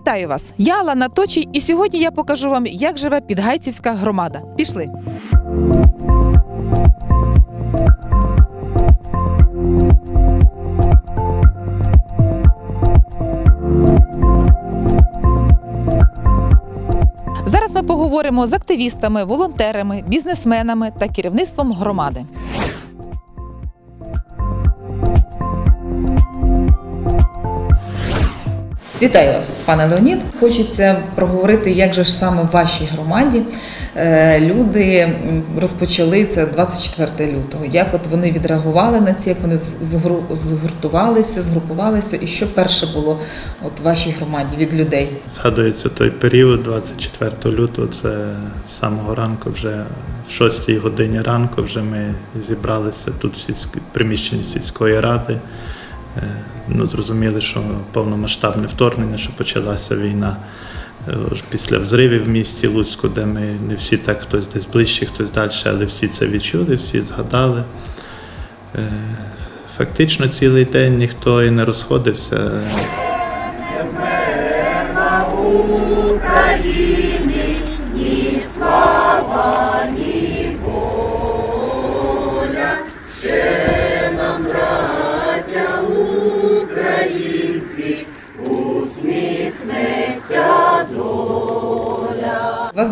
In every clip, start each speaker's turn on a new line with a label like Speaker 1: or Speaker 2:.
Speaker 1: Вітаю вас! Я Алана Точій, і сьогодні я покажу вам, як живе Підгайцівська громада. Пішли. Зараз ми поговоримо з активістами, волонтерами, бізнесменами та керівництвом громади. Вітаю вас, пане Леонід. Хочеться проговорити, як же ж саме в вашій громаді е, люди розпочали це 24 лютого. Як от вони відреагували на це, як вони згуртувалися, згрупувалися, і що перше було от в вашій громаді від людей?
Speaker 2: Згадується той період, 24 лютого, це з самого ранку, вже в 6 годині ранку вже ми зібралися тут в сільськ... приміщенні сільської ради. Е, Ну, зрозуміли, що повномасштабне вторгнення, що почалася війна е, після взривів в місті Луцьку, де ми не всі так, хтось десь ближче, хтось далі, але всі це відчули, всі згадали. Е, Фактично цілий день ніхто і не розходився.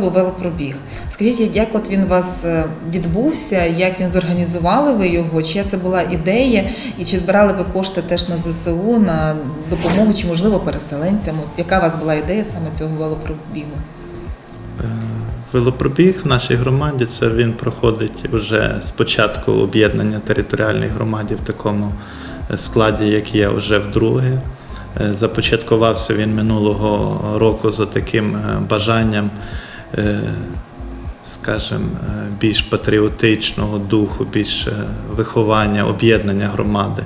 Speaker 1: У був велопробіг. Скажіть, як от він у вас е, відбувся, як він зорганізували ви його? Чия це була ідея, і чи збирали ви кошти теж на ЗСУ, на допомогу, чи можливо переселенцям? От яка у вас була ідея саме цього велопробігу?
Speaker 2: Е, Велопробіг в нашій громаді це він проходить вже з початку об'єднання територіальної громаді в такому е, складі, як є вже вдруге. Започаткувався він минулого року за таким бажанням, скажімо, е, більш патріотичного духу, більш е, виховання, об'єднання громади.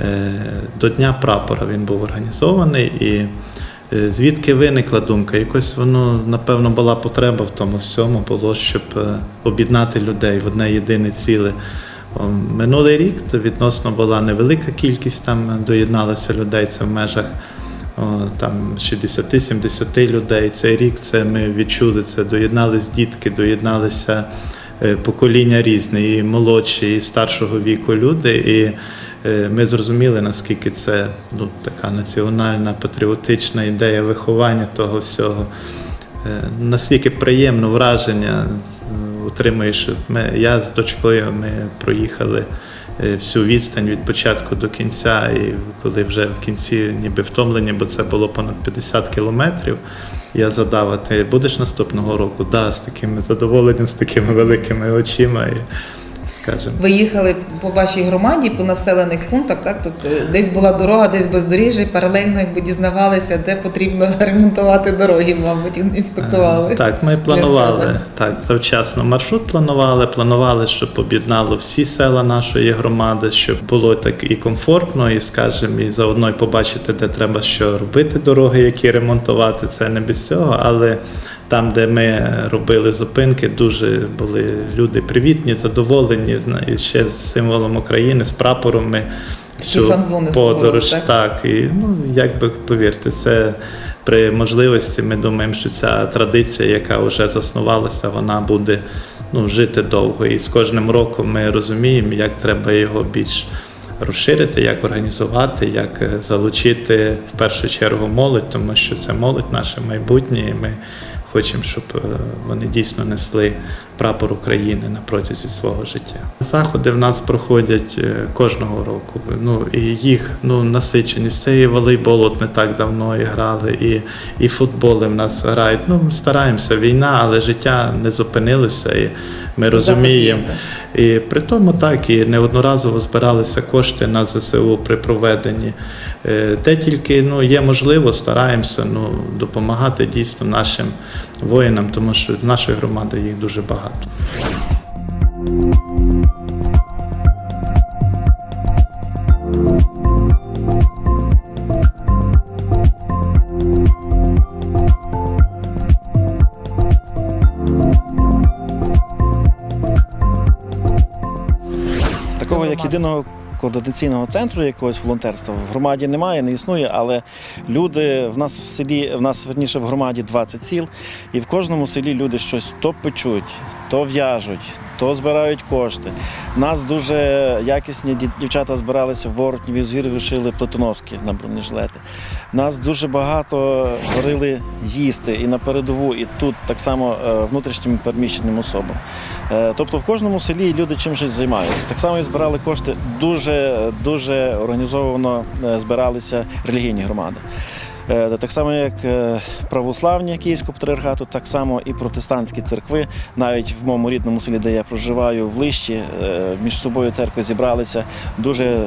Speaker 2: Е, До Дня прапора він був організований і Е, Звідки виникла думка? Якось воно, напевно, була потреба в тому всьому було, щоб е, об'єднати людей в одне єдине ціле. Минулий рік то відносно була невелика кількість там доєдналася людей, це в межах там 60-70 людей. Цей рік це ми відчули це. Доєднались дітки, доєдналися е, покоління різне, і молодші, і старшого віку люди. І е, ми зрозуміли, наскільки це ну, така національна патріотична ідея виховання того всього. Е, Наскільки приємно враження отримуєш. Ми, я з дочкою ми проїхали всю відстань від початку до кінця, і коли вже в кінці ніби втомлені, бо це було понад 50 кілометрів. Я задав, а ти будеш наступного року? Да, з таким задоволенням, з такими великими очима. І, скажімо,
Speaker 1: Ви їхали по вашій громаді, по населених пунктах, так? Тобто десь була дорога, десь бездоріжжя, і паралельно якби дізнавалися, де потрібно ремонтувати дороги, мабуть, інспектували.
Speaker 2: Е, Так, ми планували так, завчасно маршрут планували. Планували, щоб об'єднало всі села нашої громади, щоб було так і комфортно, і скажімо, і заодно й побачити, де треба що робити дороги, які ремонтувати. Це не без цього, але. Там, де ми робили зупинки, дуже були люди привітні, задоволені. І ще з символом України, з прапором ми
Speaker 1: фан-зони
Speaker 2: подорож.
Speaker 1: так?
Speaker 2: Так, і ну як би повірте, це при можливості. Ми думаємо, що ця традиція, яка вже заснувалася, вона буде ну, жити довго. І з кожним роком ми розуміємо, як треба його більш розширити, як організувати, як е, залучити в першу чергу молодь, тому що це молодь наше майбутнє. І ми хочемо, щоб е, вони дійсно несли прапор України на протязі свого життя. Заходи в нас проходять е, кожного року. Ну і їх ну насиченість. Це і волейбол от не так давно і грали, і, і футболи в нас грають. Ну ми стараємося. Війна, але життя не зупинилося, і ми розуміємо. І при тому так і неодноразово збиралися кошти на ЗСУ при проведенні. Де тільки ну, є можливо, стараємося ну, допомагати дійсно нашим воїнам, тому що в нашої громади їх дуже багато.
Speaker 3: Такого як єдиного координаційного центру якогось волонтерства в громаді немає, не існує, але люди в нас в селі, в нас верніше в громаді 20 сіл, і в кожному селі люди щось то печуть, то в'яжуть, то збирають кошти. Нас дуже якісні дівчата збиралися в Воротніві, звір вишили плитоноски на бронежилети. Нас дуже багато варили їсти і на передову, і тут так само е, внутрішнім переміщеним особам. Е, Тобто в кожному селі люди чим щось займаються. Так само і збирали кошти дуже дуже організовано е, збиралися релігійні громади. Е, Так само, як е, православні Київського патріархату, так само і протестантські церкви, навіть в моєму рідному селі, де я проживаю, в Лищі, е, між собою церкви зібралися. Дуже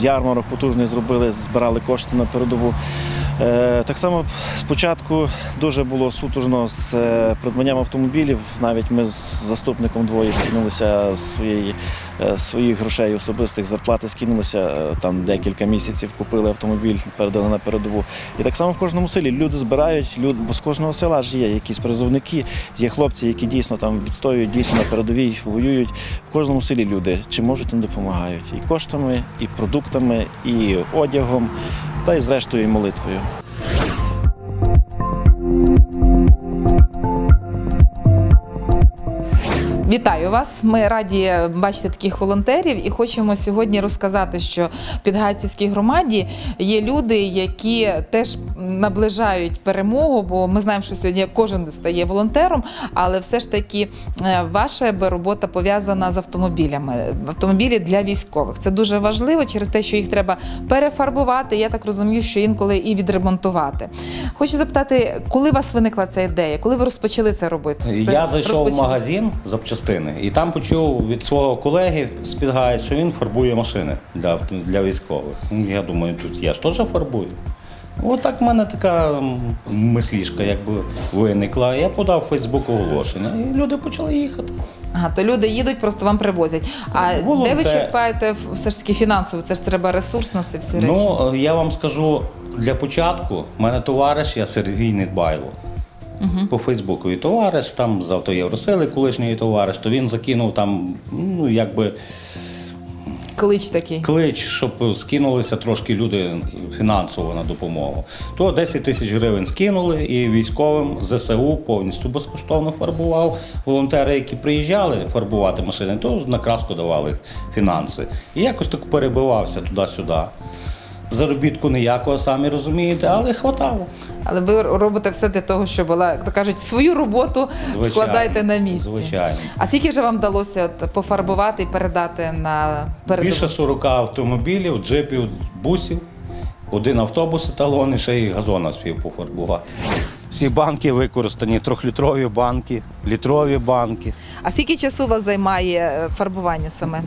Speaker 3: ярмарок потужний зробили, збирали кошти на передову. Е, Так само спочатку дуже було сутужно з е, придбанням автомобілів. Навіть ми з заступником двоє скинулися з своєї е, своїх грошей особистих зарплати, скинулися там декілька місяців, купили автомобіль, передали на передову. І так само в кожному селі люди збирають, люд, бо з кожного села ж є якісь призовники, є хлопці, які дійсно там відстоюють, дійсно на передовій воюють. В кожному селі люди чи можуть їм допомагають і коштами, і продуктами, і одягом, та й зрештою і молитвою.
Speaker 1: Вітаю вас! Ми раді бачити таких волонтерів і хочемо сьогодні розказати, що в Підгайцівській громаді є люди, які теж наближають перемогу, бо ми знаємо, що сьогодні кожен стає волонтером, але все ж таки е, ваша робота пов'язана з автомобілями. Автомобілі для військових. Це дуже важливо через те, що їх треба перефарбувати. Я так розумію, що інколи і відремонтувати. Хочу запитати, коли у вас виникла ця ідея? Коли ви розпочали це робити? Це
Speaker 4: Я зайшов в
Speaker 1: розпочали?
Speaker 4: магазин запчастини і там почув від свого колеги з Підгайць, що він фарбує машини для, для військових. Ну, Я думаю, тут я ж теж фарбую. Отак в мене така мислішка якби виникла. Я подав в Фейсбук оголошення, і люди почали їхати.
Speaker 1: Ага, то люди їдуть, просто вам привозять. А де ви черпаєте все ж таки фінансово? Це ж треба ресурс на це всі речі.
Speaker 4: Ну, я вам скажу, для початку в мене товариш, я Сергій Недбайло. По Фейсбуку товариш, там з автоєвросили колишній товариш, то він закинув там, ну якби
Speaker 1: Клич такий.
Speaker 4: клич, щоб скинулися трошки люди фінансово на допомогу. То 10 тисяч гривень скинули, і військовим ЗСУ повністю безкоштовно фарбував. Волонтери, які приїжджали фарбувати машини, то на краску давали фінанси. І якось так перебивався туди-сюди. Заробітку ніякого, самі розумієте, але хватало.
Speaker 1: Але ви робите все для того, щоб була, як то кажуть, свою роботу
Speaker 4: Звичайно,
Speaker 1: вкладайте на місці.
Speaker 4: звичайно.
Speaker 1: А скільки вже вам вдалося от пофарбувати і передати на передову?
Speaker 4: Більше 40 автомобілів, джипів, бусів, один автобус еталон і ще й газона спів пофарбувати. Всі банки використані, трьохлітрові банки, літрові банки.
Speaker 1: А скільки часу у вас займає е, фарбування саме?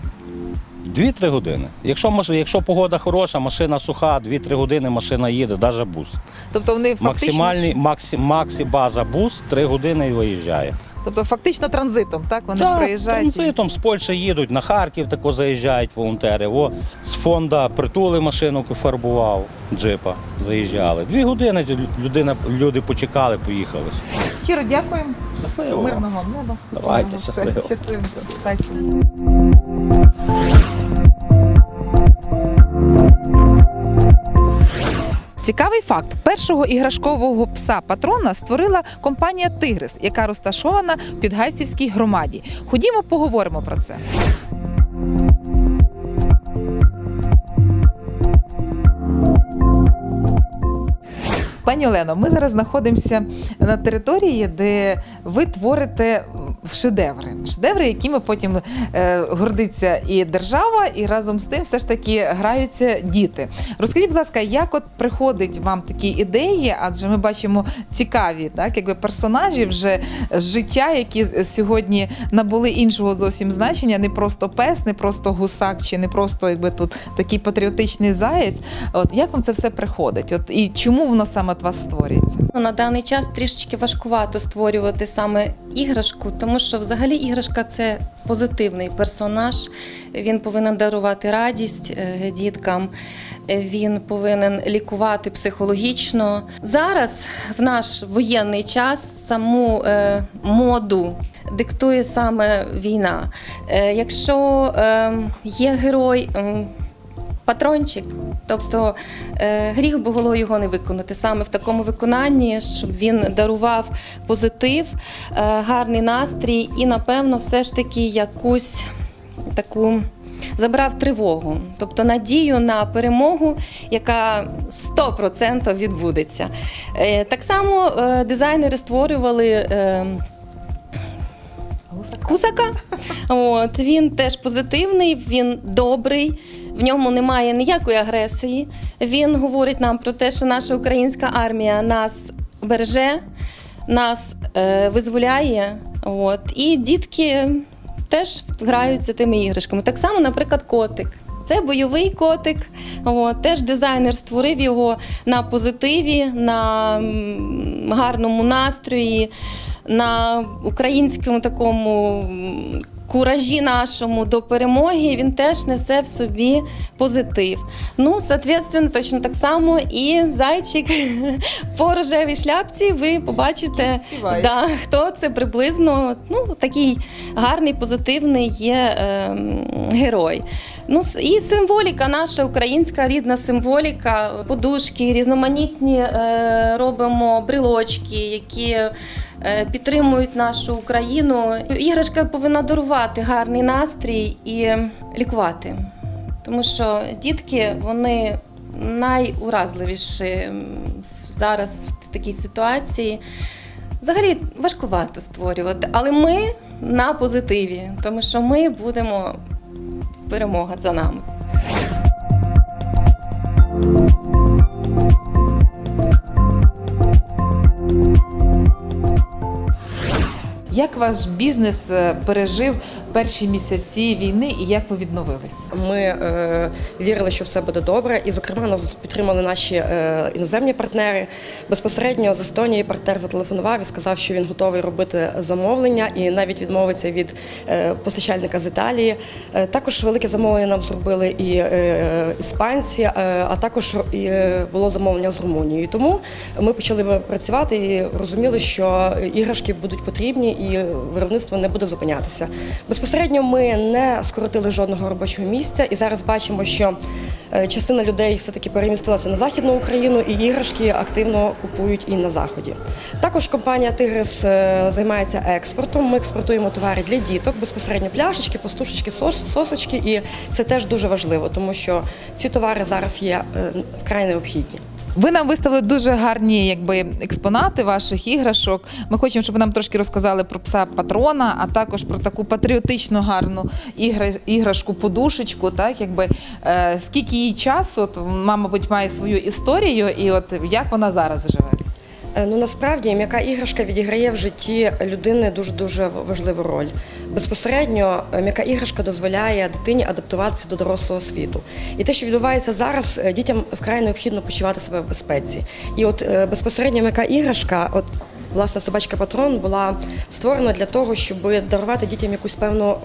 Speaker 4: Дві-три години. Якщо, маш- якщо погода хороша, машина суха, 2-3 години машина їде, навіть бус.
Speaker 1: Тобто вони фактично,
Speaker 4: Максимальний максі, максі база бус 3 години і виїжджає.
Speaker 1: тобто фактично транзитом, так? Вони
Speaker 4: Так,
Speaker 1: приїжджають.
Speaker 4: транзитом з Польщі їдуть, на Харків тако заїжджають волонтери. О, з фонда притули машину фарбував, джипа заїжджали. Дві години людина, люди почекали, поїхали.
Speaker 1: Щиро дякуємо.
Speaker 4: Щасливо.
Speaker 1: Мирного неба.
Speaker 4: Давайте, щасливо.
Speaker 1: Щасливо. Цікавий факт: першого іграшкового пса патрона створила компанія Тигрис, яка розташована в Підгайцівській громаді. Ходімо, поговоримо про це. Пані Олено, ми зараз знаходимося на території, де ви творите шедеври. Шедеври, якими потім е, гордиться і держава, і разом з тим все ж таки граються діти. Розкажіть, будь ласка, як от приходить вам такі ідеї? Адже ми бачимо цікаві, так якби персонажі вже з життя, які сьогодні набули іншого зовсім значення, не просто пес, не просто гусак, чи не просто якби тут такий патріотичний заєць. От як вам це все приходить? От і чому воно саме от вас створюється?
Speaker 5: Ну, На даний час трішечки важкувато створювати саме іграшку, тому що взагалі іграшка це позитивний персонаж. Він повинен дарувати радість е, діткам, він повинен лікувати психологічно. Зараз, в наш воєнний час, саму е, моду. Диктує саме війна. Е, Якщо є герой, патрончик. Тобто е, гріх би було його не виконати саме в такому виконанні, щоб він дарував позитив, е, гарний настрій і, напевно, все ж таки якусь таку. Забрав тривогу, тобто надію на перемогу, яка 100% відбудеться. Е, Так само дизайнери створювали Кусака. От, він теж позитивний, він добрий, в ньому немає ніякої агресії. Він говорить нам про те, що наша українська армія нас береже, нас е, визволяє. От, і дітки теж граються тими іграшками. Так само, наприклад, котик. Це бойовий котик. От, теж дизайнер створив його на позитиві, на гарному настрої, на українському такому куражі нашому до перемоги. Він теж несе в собі позитив. Ну, соответственно, точно так само і зайчик по рожевій шляпці. Ви побачите, да, хто це приблизно. Ну, такий гарний, позитивний є е, герой. Ну, і символіка, наша українська рідна символіка, подушки, різноманітні е, робимо брелочки, які підтримують нашу Україну. Іграшка повинна дарувати гарний настрій і лікувати. Тому що дітки вони найуразливіші зараз в такій ситуації. Взагалі важкувато створювати, але ми на позитиві, тому що ми будемо перемога за нами.
Speaker 1: Як ваш бізнес е, пережив перші місяці війни і як ви відновились?
Speaker 6: Ми е, вірили, що все буде добре, і зокрема нас підтримали наші е, іноземні партнери. Безпосередньо з Естонії партнер зателефонував і сказав, що він готовий робити замовлення і навіть відмовиться від е, постачальника з Італії. Е, також велике замовлення нам зробили і е, іспанці, е, а також і, е, було замовлення з Румунією. Тому ми почали працювати і розуміли, що іграшки будуть потрібні і виробництво не буде зупинятися. Безпосередньо ми не скоротили жодного робочого місця, і зараз бачимо, що е, частина людей все-таки перемістилася на західну Україну, і іграшки активно купують і на заході. Також компанія Тигрис е, займається експортом. Ми експортуємо товари для діток, безпосередньо пляшечки, пастушечки, сосочки, і це теж дуже важливо, тому що ці товари зараз є е, вкрай необхідні.
Speaker 1: Ви нам виставили дуже гарні якби, експонати ваших іграшок. Ми хочемо, щоб ви нам трошки розказали про пса патрона, а також про таку патріотичну гарну іграшку, подушечку. Так, якби, е, скільки їй часу, от, мама мабуть, має свою історію, і от як вона зараз живе.
Speaker 6: Е, Ну насправді м'яка іграшка відіграє в житті людини дуже дуже важливу роль. Безпосередньо е, м'яка іграшка дозволяє дитині адаптуватися до дорослого світу. І те, що відбувається зараз, е, дітям вкрай необхідно почувати себе в безпеці. І от безпосередньо м'яка іграшка, от власне собачка патрон була створена для того, щоб дарувати дітям якусь певну е,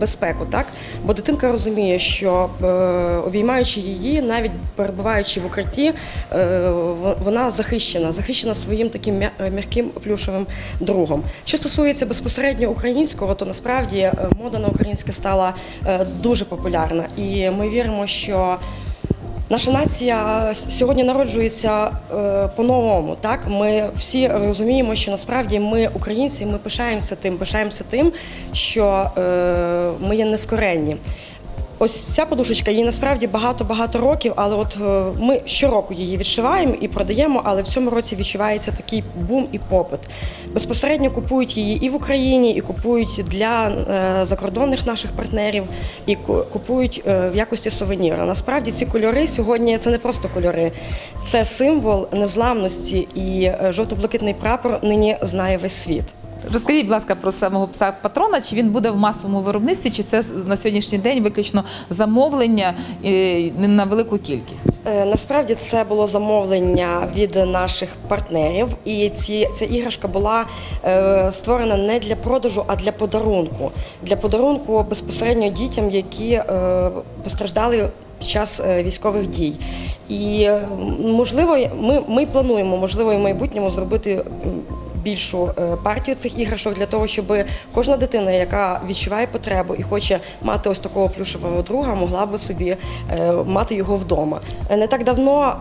Speaker 6: безпеку. Так? Бо дитинка розуміє, що е, обіймаючи її, навіть перебуваючи в укритті, е, вона захищена, захищена своїм таким м'яким плюшевим другом. Що стосується безпосередньо українського, то насправді мода на українське стала дуже популярна, і ми віримо, що. Наша нація сьогодні народжується е, по-новому. Так ми всі розуміємо, що насправді ми українці, ми пишаємося тим, пишаємося тим, що е, ми є нескоренні. Ось ця подушечка їй насправді багато-багато років, але от е, ми щороку її відшиваємо і продаємо, але в цьому році відчувається такий бум і попит. Безпосередньо купують її і в Україні, і купують для е, закордонних наших партнерів, і купують е, в якості сувеніра. Насправді ці кольори сьогодні це не просто кольори, це символ незламності, і жовто-блакитний прапор нині знає весь світ.
Speaker 1: Розкажіть, будь ласка, про самого пса патрона, чи він буде в масовому виробництві, чи це на сьогоднішній день виключно замовлення на велику кількість?
Speaker 6: Е, Насправді це було замовлення від наших партнерів, і ці, ця іграшка була е, створена не для продажу, а для подарунку. Для подарунку безпосередньо дітям, які е, постраждали під час е, військових дій. І можливо, ми, ми плануємо, можливо, і в майбутньому зробити більшу е, партію цих іграшок для того, щоб кожна дитина, яка відчуває потребу і хоче мати ось такого плюшевого друга, могла би собі е, мати його вдома. Е, Не так давно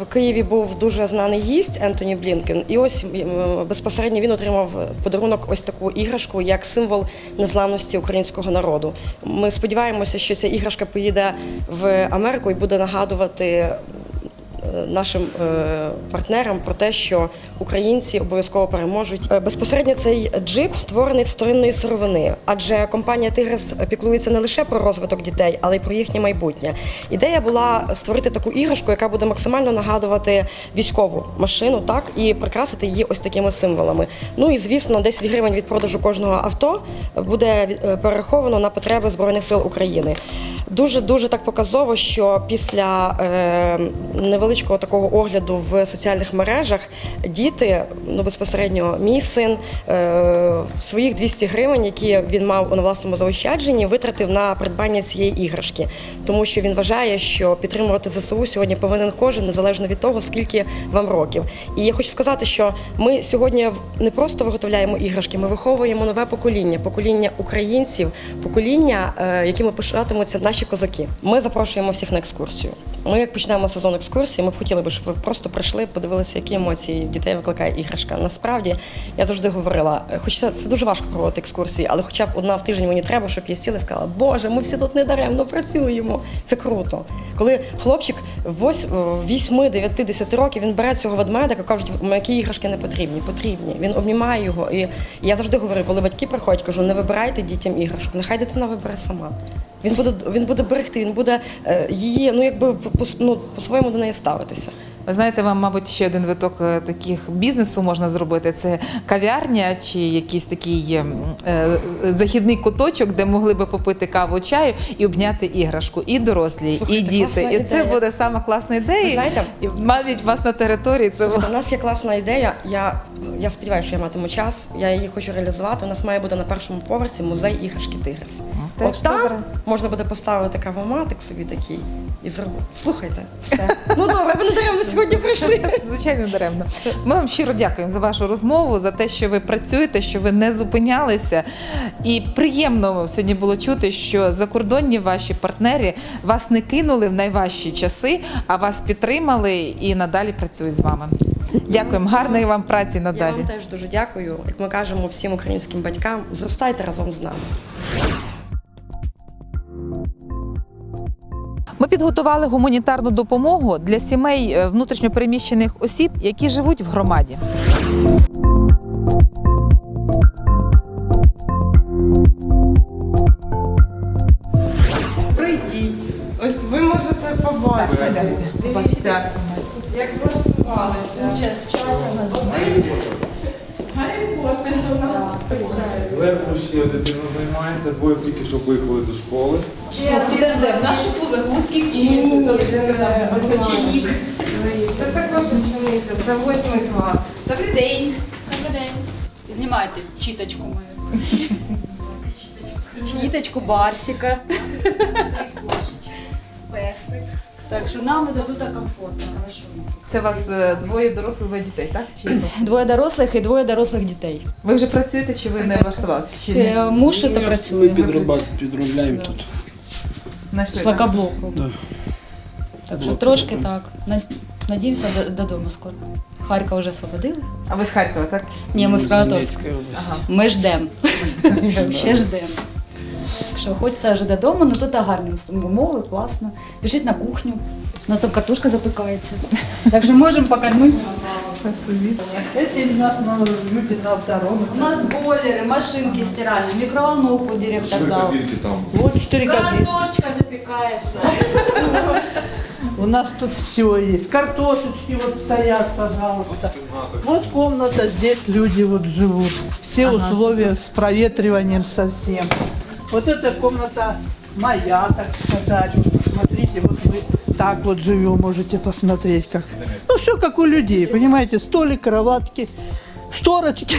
Speaker 6: в Києві був дуже знаний гість Ентоні Блінкен, і ось безпосередньо він отримав подарунок ось таку іграшку як символ незламності українського народу. Ми сподіваємося, що ця іграшка поїде в Америку і буде нагадувати нашим е, партнерам про те, що українці обов'язково переможуть. Е, Безпосередньо цей джип створений з вторинної сировини, адже компанія Тигрес піклується не лише про розвиток дітей, але й про їхнє майбутнє. Ідея була створити таку іграшку, яка буде максимально нагадувати військову машину, так і прикрасити її ось такими символами. Ну і звісно, 10 гривень від продажу кожного авто буде е, перераховано на потреби збройних сил України. Дуже дуже так показово, що після е, невеличкого такого огляду в соціальних мережах діти, ну безпосередньо мій син, е, своїх 200 гривень, які він мав на власному заощадженні, витратив на придбання цієї іграшки, тому що він вважає, що підтримувати ЗСУ сьогодні повинен кожен, незалежно від того, скільки вам років. І я хочу сказати, що ми сьогодні не просто виготовляємо іграшки, ми виховуємо нове покоління, покоління українців, покоління, е, якими пишатимуться наші козаки. Ми запрошуємо всіх на екскурсію. Ми як почнемо сезон екскурсії, ми б хотіли би, щоб ви просто прийшли, подивилися, які емоції дітей викликає іграшка. Насправді я завжди говорила, е, хоч це, це дуже важко проводити екскурсії, але хоча б одна в тиждень мені треба, щоб я сіла і сказала, Боже, ми всі тут не даремно працюємо. Це круто. Коли хлопчик 8, 9, 10 років він бере цього ведмедика, кажуть, які іграшки не потрібні, потрібні. Він обнімає його. І я завжди говорю, коли батьки приходять, кажу, не вибирайте дітям іграшку, нехай дитина вибере сама. Він буде, він буде берегти, він буде е, її, ну якби по- ну, по-своєму до неї ставитися.
Speaker 1: Ви знаєте, вам, мабуть, ще один виток е, таких бізнесу можна зробити. Це кав'ярня чи якийсь такий е, західний куточок, де могли би попити каву чаю і обняти іграшку. І дорослі,
Speaker 6: Слухайте,
Speaker 1: і діти. І це
Speaker 6: ідея.
Speaker 1: буде сама класна
Speaker 6: Ви
Speaker 1: ідея.
Speaker 6: знаєте,
Speaker 1: І навіть у вас на території це
Speaker 6: у нас є класна ідея. Я, я сподіваюся, що я матиму час. Я її хочу реалізувати. У нас має бути на першому поверсі музей іграшки Тигрис.
Speaker 1: теж
Speaker 6: От там
Speaker 1: добре.
Speaker 6: можна буде поставити кавоматик собі такий і зробити. Слухайте, все. Ну добре, ви не даремно сьогодні прийшли.
Speaker 1: Звичайно, даремно. Ми вам щиро дякуємо за вашу розмову, за те, що ви працюєте, що ви не зупинялися. І приємно сьогодні було чути, що закордонні ваші партнери вас не кинули в найважчі часи, а вас підтримали і надалі працюють з вами. Дякуємо, гарної вам праці
Speaker 6: Я
Speaker 1: надалі.
Speaker 6: вам теж дуже дякую. Як ми кажемо всім українським батькам, зростайте разом з нами.
Speaker 1: Ми підготували гуманітарну допомогу для сімей е, внутрішньопереміщених осіб, які живуть в громаді.
Speaker 7: Прийдіть. Ось ви можете побачити. Дивіться, як влаштувалися. Один Гаррі Поттер до нас.
Speaker 8: Зверху ще дитина займається, двоє тільки що виїхали до школи.
Speaker 1: Студенти в наших вузах луцьких чи залишився там визначені?
Speaker 7: Це також учениця, це восьмий клас.
Speaker 1: Добрий день. Добрий день.
Speaker 9: Знімайте чіточку мою. Чіточку Барсика. Так що нам це тут комфортно, хорошо.
Speaker 1: Це у вас е, двоє дорослих двоє дітей, так? Чи
Speaker 9: Двоє дорослих і двоє дорослих дітей.
Speaker 1: ви вже працюєте, чи ви не влаштувалися? Чи не
Speaker 9: Муж то працює.
Speaker 1: підрубати?
Speaker 10: Підробляємо тут.
Speaker 1: Знайшли
Speaker 9: Шлакоблоку.
Speaker 10: Да.
Speaker 9: Так що трошки так. Надіємося додому скоро. Харків вже освободили.
Speaker 1: А ви з Харкова, так?
Speaker 9: Ні, ми з Краматорська.
Speaker 10: Області.
Speaker 9: Ми ждемо. Ще ждемо. Так що хочеться вже додому, але тут гарні умови, класно. Біжить на кухню. У нас там картошка запікається. Так що можемо покормити.
Speaker 11: Эти у нас на, люди на втором.
Speaker 9: У нас бойлеры, машинки стиральные, микроволновку директор дал.
Speaker 8: там.
Speaker 11: Вот четыре кабинки.
Speaker 9: Картошечка запекается.
Speaker 11: У нас тут все есть. Картошечки вот стоят, пожалуйста. Вот комната, здесь люди вот живут. Все условия с проветриванием совсем. Вот эта комната моя, так сказать. Вот Смотрите, вот мы так вот живем, можете посмотреть как. Ну все как у людей, понимаете, столик, кроватки, шторочки.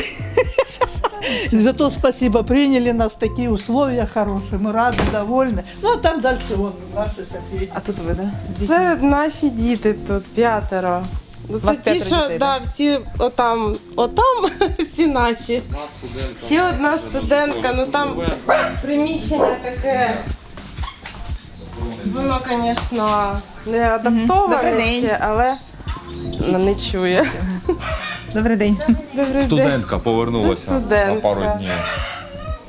Speaker 11: Зато спасибо, приняли нас такие условия хорошие, мы рады, довольны. Ну а там дальше вон наши соседи.
Speaker 1: А тут ви, да?
Speaker 7: Це наші діти тут, п'ятеро. Ну, Це ті, що
Speaker 9: дітей,
Speaker 7: да, всі отам, отам всі наші. Ще одна студентка, ну там приміщення таке. Воно, звісно, не адаптоване
Speaker 1: Добрий день.
Speaker 7: але вона не чує.
Speaker 1: Добрий день.
Speaker 7: Добрий день.
Speaker 8: Студентка повернулася
Speaker 7: студентка.
Speaker 8: на пару днів.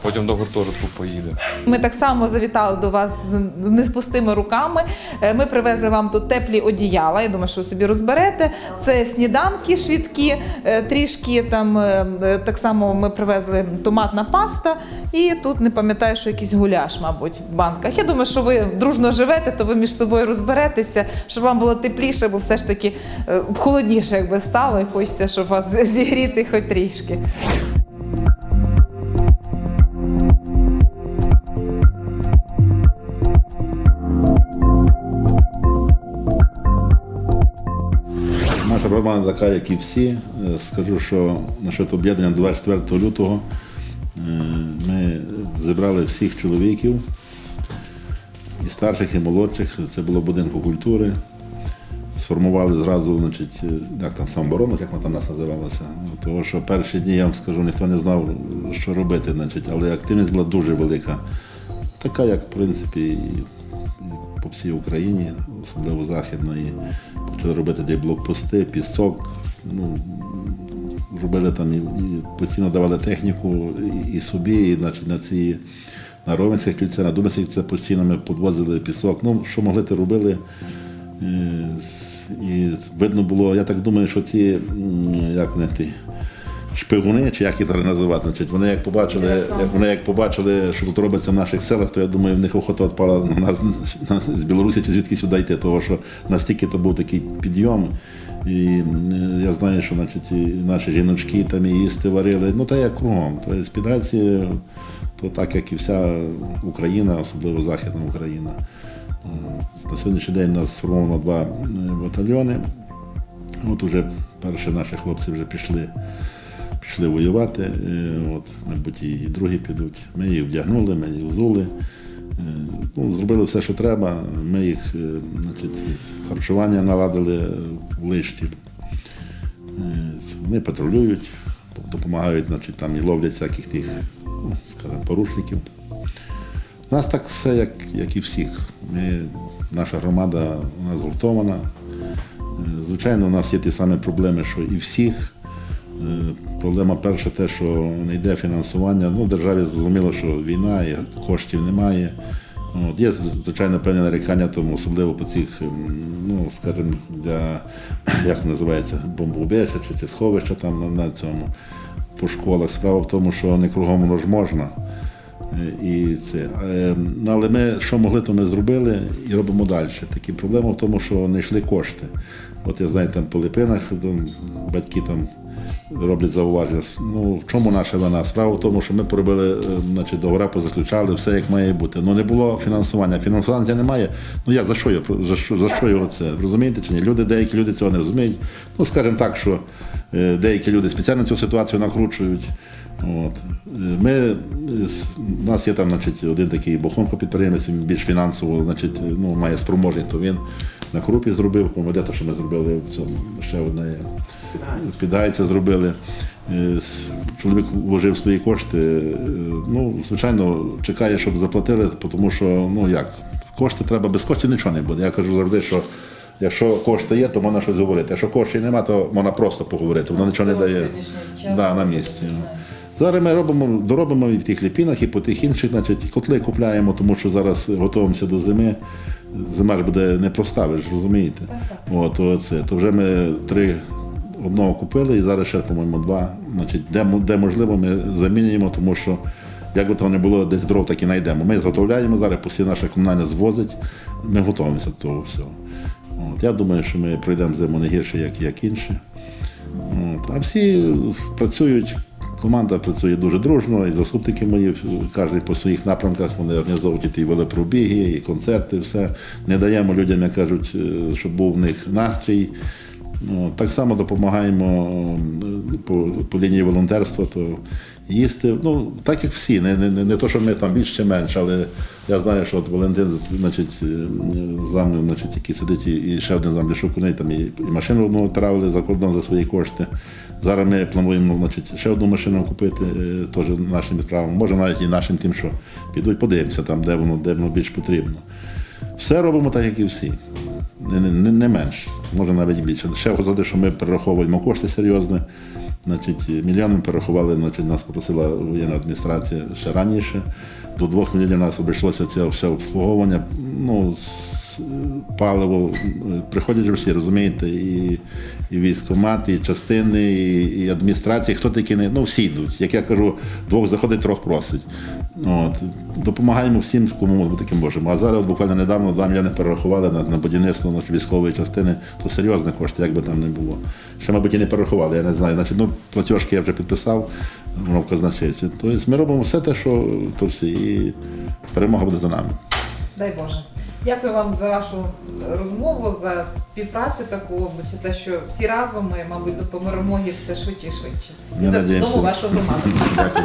Speaker 8: Потім до гуртожитку поїде.
Speaker 1: Ми так само завітали до вас з не з пустими руками. Е, Ми привезли вам тут теплі одіяла. Я думаю, що ви собі розберете. Це сніданки швидкі, е, трішки там е, так само ми привезли томатна паста, і тут не пам'ятаю, що якийсь гуляш, мабуть, в банках. Я думаю, що ви дружно живете, то ви між собою розберетеся, щоб вам було тепліше, бо все ж таки холодніше, якби стало, і хочеться, щоб вас зігріти хоч трішки.
Speaker 10: Громада така, як і всі. Е, Скажу, що насчет об'єднання 24 лютого е, ми зібрали всіх чоловіків, і старших, і молодших. Це було будинку культури. Сформували зразу, значить, е, як там самооборону, як вона там нас називалася. Тому що перші дні, я вам скажу, ніхто не знав, що робити, значить, але активність була дуже велика. Така, як в принципі, всій Україні, особливо західної, почали робити де блокпости, пісок. Ну, робили там і, постійно давали техніку і, собі, і значить, на ці на Ровенське кільце, на Дубинське кільце постійно ми підвозили пісок. Ну, що могли, те робили. Е, І видно було, я так думаю, що ці, як вони ті, шпигуни, чи як їх треба називати, значить, вони як побачили, як вони як побачили, що тут робиться в наших селах, то я думаю, в них охота відпала на нас на- з Білорусі чи звідки сюди йти, тому що настільки то був такий підйом. І я знаю, що значить, і наші жіночки там і їсти варили, ну та як кругом. Тобто спідації, то так як і вся Україна, особливо Західна Україна. На сьогоднішній день у нас сформовано два е, батальйони. От уже перші наші хлопці вже пішли, пішли воювати. Е, От, мабуть, і, другі підуть. Ми їх вдягнули, ми їх взули. Е, Ну, зробили все, що треба. Ми їх е, значить, харчування наладили в лишті. Вони патрулюють, допомагають, значить, там і ловлять всяких тих, ну, скажімо, порушників. У нас так все, як, як і всіх. Ми, наша громада у нас згуртована. Звичайно, у нас є ті самі проблеми, що і всіх. Е, Проблема перша те, що не йде фінансування. Ну, державі зрозуміло, що війна, і коштів немає. От, є, звичайно, певні нарікання, тому особливо по цих, ем, ну, скажімо, для, як називається, бомбоубежища чи, чи сховища там на, цьому, по школах. Справа в тому, що не кругом воно ж можна. Е, І це. Е, ну, Але ми що могли, то ми зробили і робимо далі. Такі проблема в тому, що не йшли кошти. От я знаю, там по Липинах там, батьки там роблять зауваження. Ну, в чому наша вина? Справа в тому, що ми поробили, е, значить, договори позаключали, все як має бути. Ну не було фінансування. Фінансування немає. Ну як за що я за що, за що його це? Розумієте чи ні? Люди, деякі люди цього не розуміють. Ну, скажімо так, що е, деякі люди спеціально цю ситуацію накручують. От. Е, Ми, у нас є там значить, один такий бохонко підприємець, він більш фінансово значить, ну, має спроможність, то він на крупі зробив, помоде те, що ми зробили в цьому ще одне. Є. Підгайця зробили. Е, Чоловік вложив свої кошти. е, Ну, звичайно, чекає, щоб заплатили, тому що ну як, кошти треба, без коштів нічого не буде. Я кажу завжди, що якщо кошти є, то можна щось говорити. Якщо коштів немає, то можна просто поговорити. Воно нічого не дає да, на місці. Зараз ми робимо, доробимо і в тих ліпінах, і по тих інших, значить, котли купляємо, тому що зараз готуємося до зими. Зима ж буде непроста, ви ж розумієте. От, оце. То вже ми три одного купили і зараз ще, по-моєму, два. Значить, де, де можливо, ми замінюємо, тому що як би то не було, десь дров так і знайдемо. Ми зготовляємо зараз, всі наше комунальне звозить, ми готуємося до того всього. От, я думаю, що ми пройдемо зиму не гірше, як, як інші. От. А всі працюють, команда працює дуже дружно, і заступники мої, кожен по своїх напрямках, вони організовують і велопробіги, і концерти, все. Не даємо людям, як кажуть, е, щоб був в них настрій. Ну, так само допомагаємо по, по лінії волонтерства, то їсти, ну, так як всі, не, не, не, то, що ми там більше чи менше, але Я знаю, що от Валентин, значить, е, зам, значить, який сидить, і- ще один зам лішок, вони там і, і машину одну відправили за кордон за свої кошти. Зараз ми плануємо значить, ще одну машину купити, е, теж нашим відправам. Може навіть і нашим тим, що підуть, подивимося там, де воно, де воно більш потрібно. Все робимо так, як і всі. Не, не, не менш, може навіть більше. Ще за те, що ми перераховуємо кошти серйозні. Значить, мільйон ми перерахували, значить, нас попросила воєнна адміністрація ще раніше. До двох мільйонів нас обійшлося це все обслуговування. Ну, паливо. Приходять же всі, розумієте, і, і військкомат, і частини, і, і адміністрації, хто таки не. Ну, всі йдуть. Як я кажу, двох заходить, трьох просить. От. Допомагаємо всім, кому ми таки можемо. А зараз от буквально недавно 2 мільйони перерахували на, на будівництво нашої військової частини. То серйозні кошти, як би там не було. Ще, мабуть, і не перерахували, я не знаю. Значить, ну, платіжки я вже підписав, воно в казначейці. Тобто ми робимо все те, що то всі, і перемога буде за нами.
Speaker 1: Дай Боже. Дякую вам за вашу розмову, за співпрацю таку, те, що всі разом ми, мабуть, до перемоги все швидше і швидше. І
Speaker 10: Ми
Speaker 1: за
Speaker 10: надіємося.
Speaker 1: свідому вашу громаду.
Speaker 10: Дякую.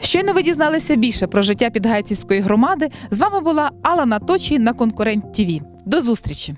Speaker 1: Щойно ви дізналися більше про життя Підгайцівської громади. З вами була Алла Наточі на Конкурент ТІВІ. До зустрічі.